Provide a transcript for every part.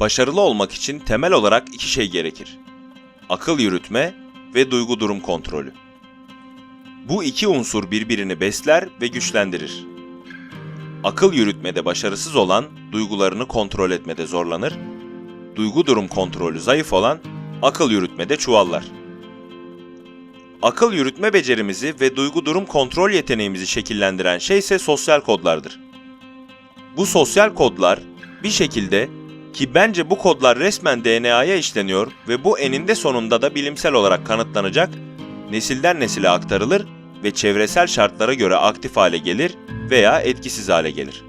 Başarılı olmak için temel olarak iki şey gerekir. Akıl yürütme ve duygu durum kontrolü. Bu iki unsur birbirini besler ve güçlendirir. Akıl yürütmede başarısız olan duygularını kontrol etmede zorlanır, duygu durum kontrolü zayıf olan akıl yürütmede çuvallar. Akıl yürütme becerimizi ve duygu durum kontrol yeteneğimizi şekillendiren şey ise sosyal kodlardır. Bu sosyal kodlar bir şekilde ki bence bu kodlar resmen DNA'ya işleniyor ve bu eninde sonunda da bilimsel olarak kanıtlanacak, nesilden nesile aktarılır ve çevresel şartlara göre aktif hale gelir veya etkisiz hale gelir.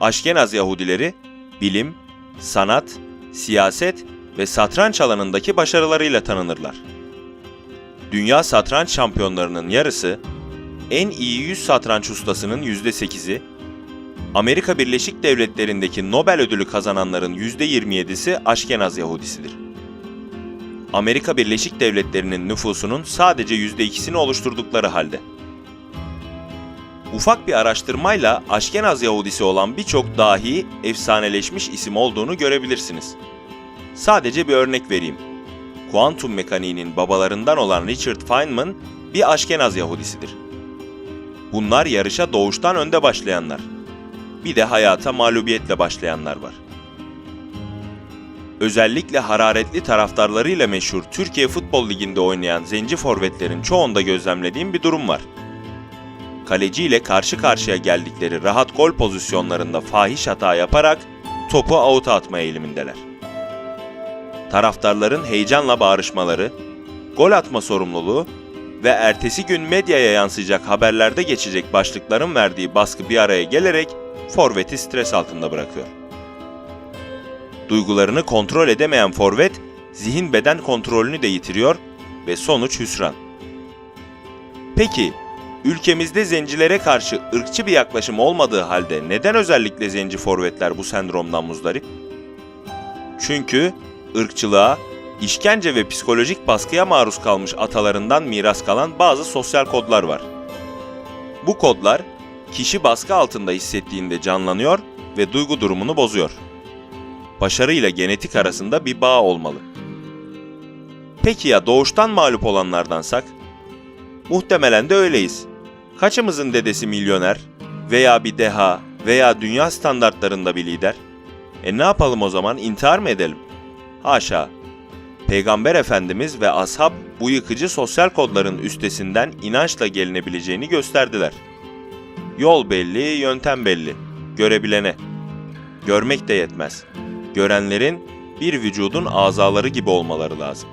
Aşkenaz Yahudileri bilim, sanat, siyaset ve satranç alanındaki başarılarıyla tanınırlar. Dünya satranç şampiyonlarının yarısı, en iyi 100 satranç ustasının %8'i, Amerika Birleşik Devletleri'ndeki Nobel ödülü kazananların %27'si Aşkenaz Yahudisidir. Amerika Birleşik Devletleri'nin nüfusunun sadece %2'sini oluşturdukları halde. Ufak bir araştırmayla Aşkenaz Yahudisi olan birçok dahi efsaneleşmiş isim olduğunu görebilirsiniz. Sadece bir örnek vereyim. Kuantum mekaniğinin babalarından olan Richard Feynman bir Aşkenaz Yahudisidir. Bunlar yarışa doğuştan önde başlayanlar. Bir de hayata mağlubiyetle başlayanlar var. Özellikle hararetli taraftarlarıyla meşhur Türkiye Futbol Ligi'nde oynayan zenci forvetlerin çoğunda gözlemlediğim bir durum var. Kaleci ile karşı karşıya geldikleri rahat gol pozisyonlarında fahiş hata yaparak topu avuta atma eğilimindeler. Taraftarların heyecanla bağırışmaları, gol atma sorumluluğu ve ertesi gün medyaya yansıyacak haberlerde geçecek başlıkların verdiği baskı bir araya gelerek forveti stres altında bırakıyor. Duygularını kontrol edemeyen forvet, zihin beden kontrolünü de yitiriyor ve sonuç hüsran. Peki, ülkemizde zencilere karşı ırkçı bir yaklaşım olmadığı halde neden özellikle zenci forvetler bu sendromdan muzdarip? Çünkü ırkçılığa, işkence ve psikolojik baskıya maruz kalmış atalarından miras kalan bazı sosyal kodlar var. Bu kodlar kişi baskı altında hissettiğinde canlanıyor ve duygu durumunu bozuyor. Başarı ile genetik arasında bir bağ olmalı. Peki ya doğuştan mağlup olanlardansak? Muhtemelen de öyleyiz. Kaçımızın dedesi milyoner veya bir deha veya dünya standartlarında bir lider? E ne yapalım o zaman intihar mı edelim? Haşa. Peygamber Efendimiz ve ashab bu yıkıcı sosyal kodların üstesinden inançla gelinebileceğini gösterdiler. Yol belli, yöntem belli. Görebilene. Görmek de yetmez. Görenlerin bir vücudun azaları gibi olmaları lazım.